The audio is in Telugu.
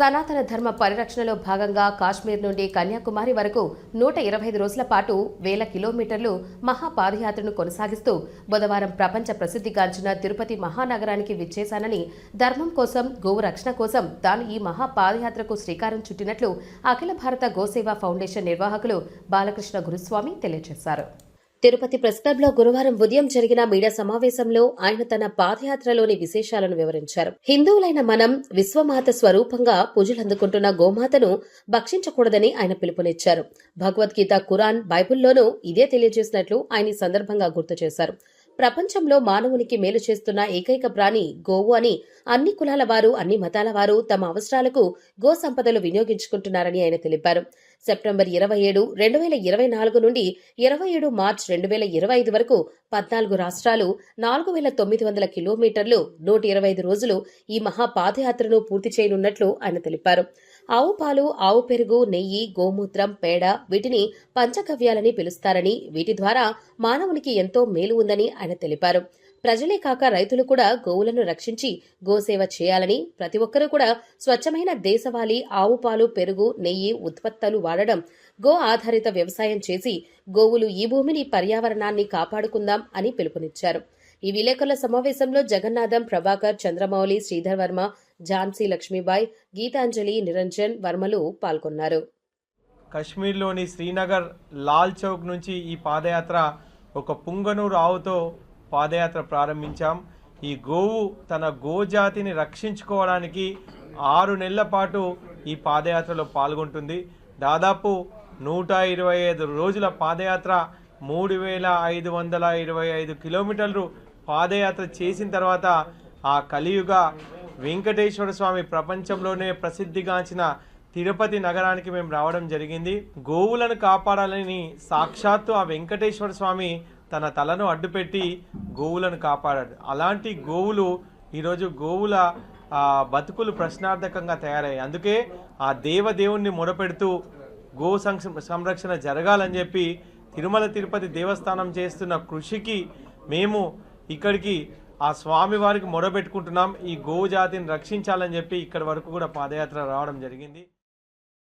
సనాతన ధర్మ పరిరక్షణలో భాగంగా కాశ్మీర్ నుండి కన్యాకుమారి వరకు నూట ఇరవై ఐదు రోజుల పాటు వేల కిలోమీటర్లు మహాపాదయాత్రను కొనసాగిస్తూ బుధవారం ప్రపంచ ప్రసిద్ధిగాంచిన తిరుపతి మహానగరానికి విచ్చేశానని ధర్మం కోసం గోవు రక్షణ కోసం తాను ఈ మహాపాదయాత్రకు శ్రీకారం చుట్టినట్లు అఖిల భారత గోసేవ ఫౌండేషన్ నిర్వాహకులు బాలకృష్ణ గురుస్వామి తెలియజేశారు. తిరుపతి ప్రెస్ క్లబ్లో గురువారం ఉదయం జరిగిన మీడియా సమావేశంలో ఆయన తన పాదయాత్రలోని విశేషాలను వివరించారు. హిందువులైన మనం విశ్వమాత స్వరూపంగా పూజలందుకుంటున్న గోమాతను భక్షించకూడదని ఆయన పిలుపునిచ్చారు. భగవద్గీత ఖురాన్ బైబిల్లోనూ ఇదే తెలియజేసినట్లు ఆయన ఈ సందర్భంగా గుర్తు చేశారు. ప్రపంచంలో మానవునికి మేలు చేస్తున్న ఏకైక ప్రాణి గోవు అని అన్ని కులాల వారు అన్ని మతాల వారు తమ అవసరాలకు గో సంపదలు వినియోగించుకుంటున్నారని ఆయన తెలిపారు. సెప్టెంబర్ ఇరవై ఏడు రెండు వేల ఇరవై నాలుగు నుండి ఇరవై ఏడు మార్చ్ రెండు వేల ఇరవై ఐదు వరకు పద్నాలుగు రాష్ట్రాలు నాలుగు వేల తొమ్మిది వందల కిలోమీటర్లు నూట ఇరవై ఐదు రోజులు ఈ మహా పాదయాత్రను పూర్తి చేయనున్నట్లు ఆయన తెలిపారు. ఆవు పాలు ఆవు పెరుగు నెయ్యి గోమూత్రం పేడ వీటిని పంచగవ్యాలని పిలుస్తారని వీటి ద్వారా మానవునికి ఎంతో మేలు ఉందని ఆయన తెలిపారు. ప్రజలే కాక రైతులు కూడా గోవులను రక్షించి గోసేవ చేయాలని ప్రతి ఒక్కరూ కూడా స్వచ్ఛమైన దేశవాళీ ఆవు పాలు పెరుగు నెయ్యి ఉత్పత్తులు వాడడం గో ఆధారిత వ్యవసాయం చేసి గోవులు ఈ భూమిని పర్యావరణాన్ని కాపాడుకుందాం అని పిలుపునిచ్చారు. ఈ విలేకరుల సమావేశంలో జగన్నాథం ప్రభాకర్ చంద్రమౌళి శ్రీధర్ వర్మ ఝాన్సీ లక్ష్మీబాయి గీతాంజలి నిరంజన్ వర్మలు పాల్గొన్నారు. కశ్మీర్లోని శ్రీనగర్ లాల్ చౌక్ నుంచి ఈ పాదయాత్ర ఒక పుంగనూరు ఆవుతో పాదయాత్ర ప్రారంభించాం. ఈ గోవు తన గోజాతిని రక్షించుకోవడానికి ఆరు నెలల పాటు ఈ పాదయాత్రలో పాల్గొంటుంది. దాదాపు నూట ఇరవై ఐదు రోజుల పాదయాత్ర మూడు వేల ఐదు వందల ఇరవై ఐదు కిలోమీటర్లు పాదయాత్ర చేసిన తర్వాత ఆ కలియుగ వెంకటేశ్వర స్వామి ప్రపంచంలోనే ప్రసిద్ధిగాంచిన తిరుపతి నగరానికి మేము రావడం జరిగింది. గోవులను కాపాడాలని సాక్షాత్తు ఆ వెంకటేశ్వర స్వామి తన తలను అడ్డుపెట్టి గోవులను కాపాడాడు. అలాంటి గోవులు ఈరోజు గోవుల బతుకులు ప్రశ్నార్థకంగా తయారయ్యాయి. అందుకే ఆ దేవదేవుణ్ణి మొరపెడుతూ గో సంరక్షణ జరగాలని చెప్పి తిరుమల తిరుపతి దేవస్థానం చేస్తున్న కృషికి మేము ఇక్కడికి ఆ స్వామి వారికి మొరబెట్టుకుంటున్నాం ఈ గోవు జాతిని రక్షించాలని చెప్పి ఇక్కడి వరకు కూడా పాదయాత్ర రావడం జరిగింది.